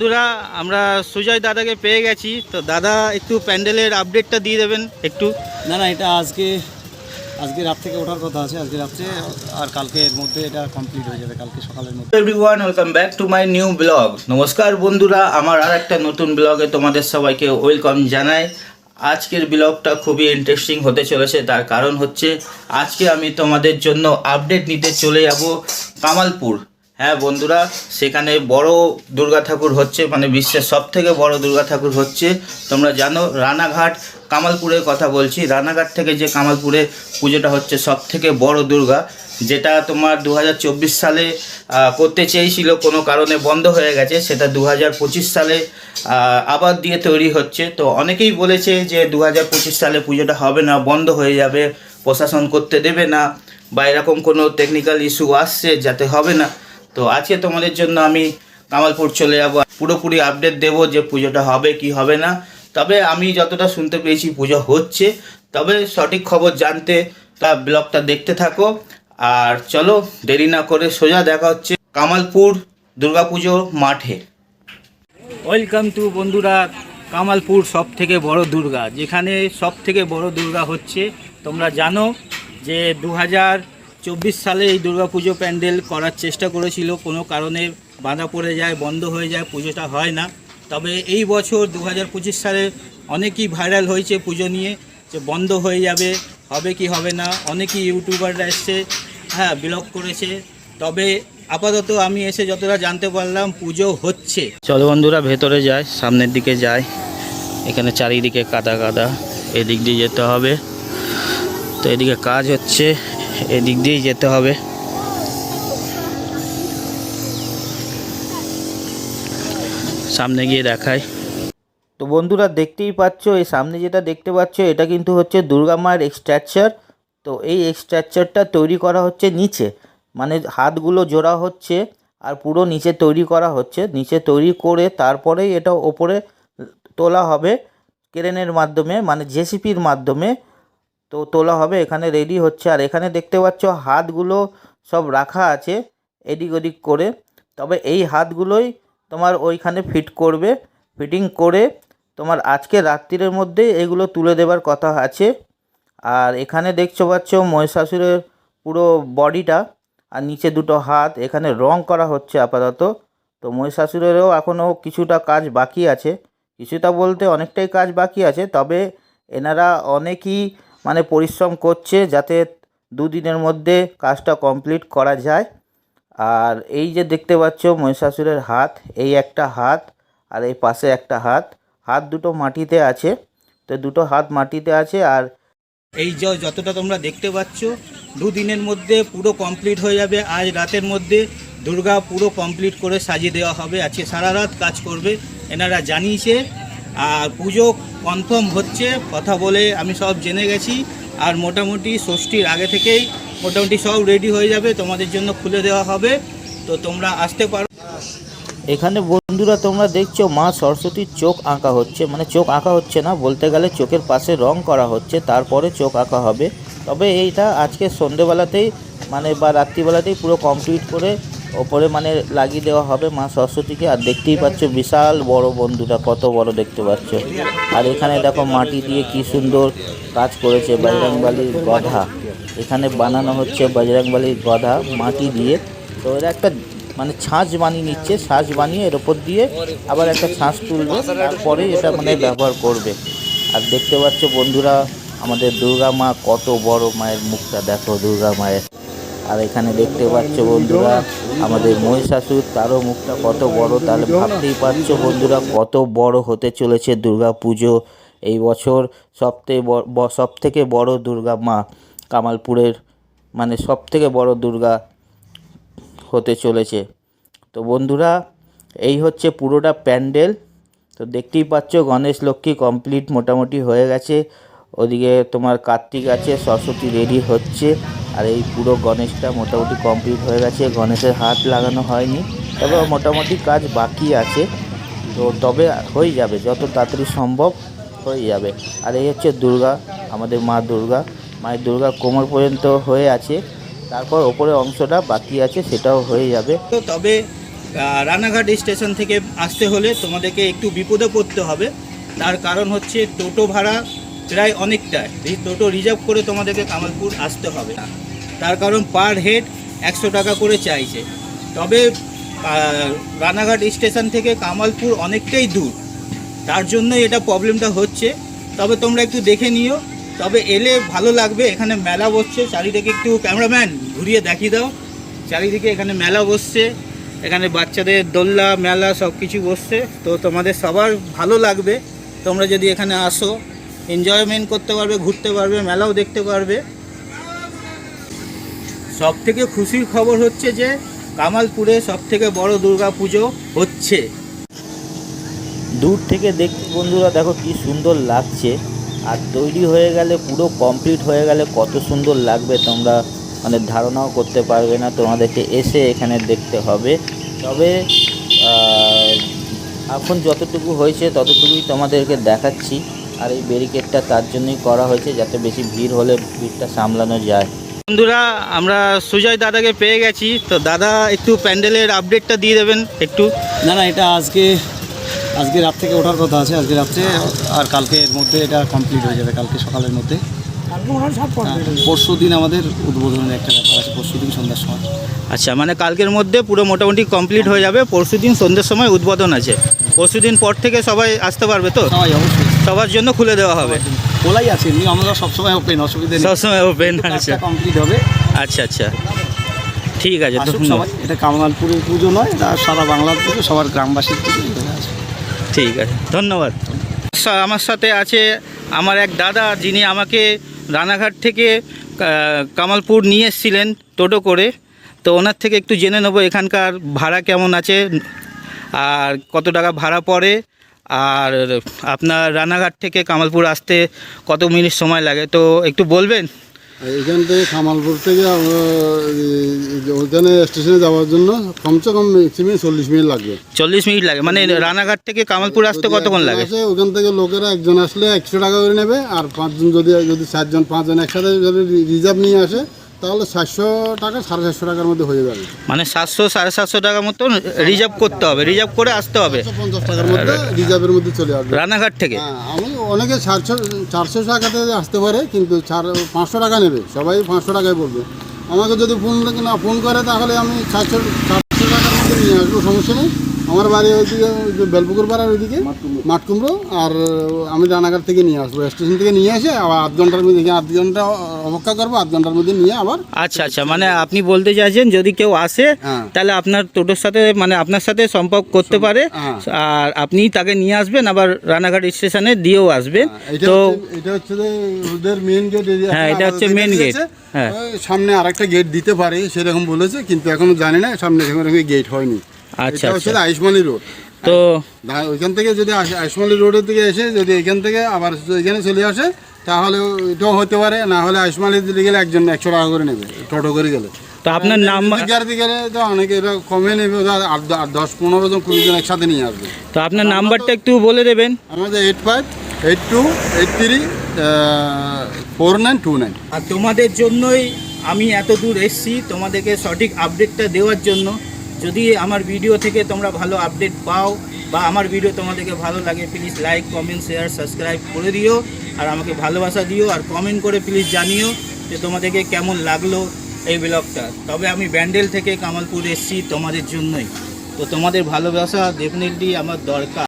বন্ধুরা আমরা সুজয় দাদাকে পেয়ে গেছি। তো দাদা একটু প্যান্ডেলের আপডেটটা দিয়ে দেবেন একটু। না না এটা আজকে আজকে রাত থেকে ওঠার কথা আছে। আজকে রাত্রে আর কালকের মধ্যে এটা কমপ্লিট হয়ে যাবে কালকে সকালের মধ্যে। Everyone welcome back to my new blog নমস্কার বন্ধুরা আমার আর একটা নতুন ব্লগে তোমাদের সবাইকে ওয়েলকাম জানাই। আজকের ব্লগটা খুবই ইন্টারেস্টিং হতে চলেছে তার কারণ হচ্ছে আজকে আমি তোমাদের জন্য আপডেট নিতে চলে যাব কামালপুর। হ্যাঁ বন্ধুরা, সেখানে বড় দুর্গা ঠাকুর হচ্ছে মানে বিশ্বের সব থেকে বড় দুর্গা ঠাকুর হচ্ছে, তোমরা জানো, রানাঘাট কামালপুরের কথা বলছি, রানাঘাট থেকে যে কামালপুরে পুজোটা হচ্ছে সব থেকে বড় দুর্গা, যেটা তোমার দু হাজার চব্বিশ সালে করতে চেয়েছিল, কোনো কারণে বন্ধ হয়ে গেছে, সেটা দু হাজার পঁচিশ সালে আবার দিয়ে তৈরি হচ্ছে, তো অনেকেই বলেছে যে দু হাজার পঁচিশ সালে পুজোটা হবে না, বন্ধ হয়ে যাবে, প্রশাসন করতে দেবে না, বা এরকম কোনো টেকনিক্যাল ইস্যু আসছে, যাতে হবে না তো আজকে তোমাদের জন্য আমি কামালপুর চলে যাব। পুরোপুরি আপডেট দেবো যে পুজোটা হবে কি হবে না। তবে আমি যতটা শুনতে পেয়েছি পুজো হচ্ছে। তবে সঠিক খবর জানতে তা ব্লগটা দেখতে থাকো। আর চলো দেরি না করে সোজা দেখা হচ্ছে কামালপুর দুর্গাপুজো মাঠে। ওয়েলকাম টু বন্ধুরা, কামালপুর সব থেকে বড় দুর্গা। যেখানে সব থেকে বড় দুর্গা হচ্ছে, তোমরা জানো যে দু হাজার চব্বিশ সালে এই দুর্গাপুজো প্যান্ডেল করার চেষ্টা করেছিল। কোনো কারণে বাঁধা পড়ে যায়, বন্ধ হয়ে যায়, পুজোটা হয় না। তবে এই বছর দু পঁচিশ সালে অনেকই ভাইরাল হয়েছে পুজো নিয়ে, যে বন্ধ হয়ে যাবে, হবে কি হবে না। অনেকই ইউটিউবাররা এসছে হ্যাঁ ব্লগ করেছে। তবে আপাতত আমি এসে যতটা জানতে পারলাম, পুজো হচ্ছে। চলো বন্ধুরা, ভেতরে যায় সামনের দিকে যায় এখানে চারিদিকে কাদা কাদা, এদিক দিয়ে যেতে হবে। তো এদিকে কাজ হচ্ছে। এদিক দিয়েই যেতে হবে। সামনে গিয়ে দেখায় তো বন্ধুরা দেখতেই পাচ্ছ, এই সামনে যেটা দেখতে পাচ্ছ, এটা কিন্তু হচ্ছে দুর্গা মায়ের এক্সট্রাকচার তো এই এক্সট্রাকচারটা তৈরি করা হচ্ছে নিচে। মানে হাতগুলো জোড়া হচ্ছে আর পুরো নিচে তৈরি করা হচ্ছে। নিচে তৈরি করে তারপরেই এটা ওপরে তোলা হবে ক্রেনের মাধ্যমে মানে জেসিপির মাধ্যমে। তো তোলা হবে, এখানে রেডি হচ্ছে। আর এখানে দেখতে পাচ্ছ, হাতগুলো সব রাখা আছে এদিক ওদিক করে। তবে এই হাতগুলোই তোমার ওইখানে ফিট করবে। ফিটিং করে তোমার আজকে রাত্রির মধ্যে এগুলো তুলে দেবার কথা আছে। আর এখানে দেখছ পাচ্ছ, মহিষাসুরের পুরো বডিটা আর নিচে দুটো হাত। এখানে রং করা হচ্ছে আপাতত। তো মহিষাসুরেরও এখনও কিছুটা কাজ বাকি আছে। কিছুটা বলতে অনেকটাই কাজ বাকি আছে, তবে এনারা অনেকই মানে পরিশ্রম করছে যাতে দুদিনের মধ্যে কাজটা কমপ্লিট করা যায়। আর এই যে দেখতে পাচ্ছ মহিষাসুরের হাত, এই একটা হাত আর এই পাশে একটা হাত। হাত দুটো মাটিতে আছে, তো দুটো হাত মাটিতে আছে আর এই যে যতটা তোমরা দেখতে পাচ্ছ, দুদিনের মধ্যে পুরো কমপ্লিট হয়ে যাবে। আজ রাতের মধ্যে দুর্গা পুরো কমপ্লিট করে সাজিয়ে দেওয়া হবে। আজকে সারা রাত কাজ করবে। এনারা জানিয়েছে। আর পুজো কনফার্ম হচ্ছে, কথা বলে আমি সব জেনে গেছি, আর মোটামুটি ষষ্ঠীর আগে থেকেই মোটামুটি সব রেডি হয়ে যাবে, তোমাদের জন্য খুলে দেওয়া হবে, তো তোমরা আসতে পারো। এখানে বন্ধুরা তোমরা দেখছ, মা সরস্বতীর চোখ আঁকা হচ্ছে মানে চোখ আঁকা হচ্ছে না, বলতে গেলে চোখের পাশে রং করা হচ্ছে, তারপরে চোখ আঁকা হবে। তবে এইটা আজকে সন্ধেবেলাতেই মানে বা রাত্রিবেলাতেই পুরো কমপ্লিট করে ওপরে মানে লাগিয়ে দেওয়া হবে মা সরস্বতীকে। আর দেখতেই পাচ্ছ বিশাল বড় বন্ধুটা, কত বড় দেখতে পাচ্ছ। আর এখানে দেখো মাটি দিয়ে কি সুন্দর কাজ করেছে বজরংবালির গধা। এখানে বানানো হচ্ছে বজরংবালির গধা মাটি দিয়ে। তো এরা একটা মানে ছাঁচ বানিয়ে নিচ্ছে, ছাঁচ বানিয়ে এর ওপর দিয়ে আবার একটা ছাঁচ তুলবে, তারপরে এটা মানে ব্যবহার করবে। আর দেখতে পাচ্ছ বন্ধুরা, আমাদের দুর্গা মা কত বড় মায়ের মুখটা, দেখো দুর্গা মায়ের। আর এখানে দেখতে পাচ্ছ বন্ধুরা, আমাদের মহিষাসুর তারও মুখটা কত বড় তাহলে ভাবতেই পারছ বন্ধুরা, কত বড় হতে চলেছে দুর্গা পুজো এই বছর। সবথেকে সব থেকে বড় দুর্গা মা কামালপুরের মানে সব থেকে বড় দুর্গা হতে চলেছে। তো বন্ধুরা, এই হচ্ছে পুরোটা প্যান্ডেল। তো দেখতেই পাচ্ছ গণেশ লক্ষ্মী কমপ্লিট মোটামুটি হয়ে গেছে। ওদিকে তোমার কার্তিক আছে, সরস্বতী রেডি হচ্ছে, আর এই পুরো গণেশটা মোটামুটি কমপ্লিট হয়ে গেছে, গণেশের হাত লাগানো হয়নি, তবে মোটামুটি কাজ বাকি আছে, তো তবে হয়ে যাবে, যত তাড়াতাড়ি সম্ভব হয়ে যাবে। আর এই হচ্ছে দুর্গা, আমাদের মা দুর্গা, মায়ের দুর্গা কোমর পর্যন্ত হয়ে আছে, তারপর ওপরের অংশটা বাকি আছে, সেটাও হয়ে যাবে। তো তবে রানাঘাট স্টেশন থেকে আসতে হলে তোমাদেরকে একটু বিপদে পড়তে হবে, তার কারণ হচ্ছে টোটো ভাড়া প্রায় অনেকটাই। এই টোটো রিজার্ভ করে তোমাদেরকে কামালপুর আসতে হবে না। তার কারণ পার হেড একশো টাকা করে চাইছে। তবে রানাঘাট স্টেশন থেকে কামালপুর অনেকটাই দূর। তার জন্য এটা প্রবলেমটা হচ্ছে। তবে তোমরা একটু দেখে নিও। তবে এলে ভালো লাগবে। এখানে মেলা বসছে। চারিদিকে একটু ক্যামেরাম্যান ঘুরিয়ে দেখিয়ে দাও। চারিদিকে এখানে মেলা বসছে। এখানে বাচ্চাদের দোলনা, মেলা সব কিছু বসছে। তো তোমাদের সবার ভালো লাগবে। তোমরা যদি এখানে আসো এনজয়মেন্ট করতে পারবে, ঘুরতে পারবে, মেলাও দেখতে পারবে। সব থেকে খুশির খবর হচ্ছে যে, কামালপুরে সব থেকে বড় দুর্গা পুজো হচ্ছে। দূর থেকে দেখতে বন্ধুরা, দেখো কি সুন্দর লাগছে। আর তৈরি হয়ে গেলে, পুরো কমপ্লিট হয়ে গেলে কত সুন্দর লাগবে তোমরা। মানে ধারণাও করতে পারবে না, তোমাদেরকে এসে এখানে দেখতে হবে। তবে এখন যতটুকু হয়েছে, ততটুকুই তোমাদেরকে দেখাচ্ছি। আর এই ব্যারিকেডটা তার জন্যই করা হয়েছে যাতে বেশি ভিড় হলে ভিড়টা সামলানো যায়। বন্ধুরা আমরা সুজয় দাদাকে পেয়ে গেছি। তো দাদা একটু প্যান্ডেলের আপডেটটা দিয়ে দেবেন একটু। না না এটা আজকে আজকে রাত থেকে ওঠার কথা আছে। আজকে রাত্রে আর কালকে এর মধ্যে এটা কমপ্লিট হয়ে যাবে কালকে সকালের মধ্যে। পরশু দিন আমাদের উদ্বোধনের একটা ব্যাপার আছে পরশু দিন সন্ধ্যার সময়। আচ্ছা মানে কালকের মধ্যে পুরো মোটামুটি কমপ্লিট হয়ে যাবে। পরশু দিন সন্ধ্যের সময় উদ্বোধন আছে। পরশু দিন পর থেকে সবাই আসতে পারবে তো? সবাই অবশ্যই। সবার জন্য খুলে দেওয়া হবে। খোলাই আছে এমনি আমরা সবসময় ওপেন অসুবিধা নেই। সবসময় ওপেন আচ্ছা কমপ্লিট হবে। আচ্ছা আচ্ছা। ঠিক আছে সবাই এটা কামালপুরের পুজো নয় এটা সারা বাংলার পুজো সবার গ্রামবাসীর পুজো আছে ঠিক আছে ধন্যবাদ। আমার সাথে আছে আমার এক দাদা যিনি আমাকে রানাঘাট থেকে কামালপুর নিয়ে এসেছিলেন টোটো করে। তো ওনার থেকে একটু জেনে নেব এখানকার ভাড়া কেমন আছে আর কত টাকা ভাড়া পড়ে। আর আপনার রানাঘাট থেকে কামালপুর আসতে কত মিনিট সময় লাগে? তো একটু বলবেন? এখান থেকে কামালপুর থেকে ওইখানে স্টেশনে যাওয়ার জন্য কমসে কম ম্যাক্সিমাম চল্লিশ মিনিট লাগবে। চল্লিশ মিনিট লাগে। মানে রানাঘাট থেকে কামালপুর আসতে কতক্ষণ লাগে? ওখান থেকে লোকেরা একজন আসলে একশো টাকা করে নেবে আর পাঁচজন যদি যদি চারজন পাঁচজন একসাথে যদি রিজার্ভ নিয়ে আসে তাহলে সাতশো টাকা সাড়ে সাতশো টাকার মধ্যে হয়ে যাবে। মানে সাতশো সাড়ে সাতশো টাকার মতো রিজার্ভ করতে হবে রিজার্ভ করে আসতে হবে। পঞ্চাশ টাকার মধ্যে রিজার্ভের মধ্যে চলে আসবে। রানাঘাট থেকে? হ্যাঁ আমি অনেকে চারশো চারশো টাকাতে আসতে পারে কিন্তু পাঁচশো টাকা নেবে। সবাই পাঁচশো টাকায় বলবে। আমাকে যদি ফোন না ফোন করে তাহলে আমি চারশো চারশো টাকার মধ্যে নিয়ে আসব সমস্যা নেই। আমার বাড়ি ওইদিকে যে বেলপুকুর পাড়ার ওইদিকে মাঠকুমড়ো আর আমি রানাঘাট থেকে নিয়ে আসব স্টেশন থেকে নিয়ে এসে আবার আধ ঘণ্টার মধ্যে আধ ঘণ্টা অপেক্ষা করব আধ ঘণ্টার মধ্যে নিয়ে আবার আচ্ছা আচ্ছা মানে আপনি বলতে চাইছেন যদি কেউ আসে হ্যাঁ। তাহলে আপনার টোটোর সাথে মানে আপনার সাথে সম্পর্ক করতে পারে হ্যাঁ। আর আপনি তাকে নিয়ে আসবেন আবার রানাঘাট স্টেশনে দিয়েও আসবেন এটা তো এটা হচ্ছে যে ওদের মেন গেট হ্যাঁ, এটা হচ্ছে main গেট হ্যাঁ। সামনে আরেকটা গেট দিতে পারে সেরকম বলেছে কিন্তু এখনও জানি না সামনে সেরকম গেট হয়নি আচ্ছা হচ্ছে আচ্ছা। আয়ুষ্মানী রোড। তো দা- ওইখান থেকে যদি আস- আয়ুষ্মানী রোডের দিকে এসে যদি এখান থেকে আবার এখানে চলে আসে তাহলে এটাও হতে পারে না হলে আয়ুষ্মানী দিকে গেলে একজন একশো টাকা করে নেবে টোটো করে গেলে। তো আপনার নাম্বার দিকে গেলে তো অনেকে এটা কমে নেবে আট দশ পনেরো জন কুড়ি জন একসাথে নিয়ে আসবে। তো আপনার নাম্বারটা একটু বলে দেবেন। আমাদের eight five eight two eight three four nine two nine. আর তোমাদের জন্যই আমি এত দূর এসেছি তোমাদেরকে সঠিক আপডেটটা দেওয়ার জন্য। যদি আমার ভিডিও থেকে তোমরা ভালো আপডেট পাও বা আমার ভিডিও তোমাদেরকে ভালো লাগে please like comment share subscribe করে দিও। আর আমাকে ভালোবাসা দিও আর কমেন্ট করে প্লিজ জানিও যে তোমাদেরকে কেমন লাগল এই ব্লগটা তবে আমি ব্যান্ডেল থেকে কামালপুর এসেছি তোমাদের জন্যই। তো তোমাদের ভালোবাসা ডেফিনেটলি আমার দরকার।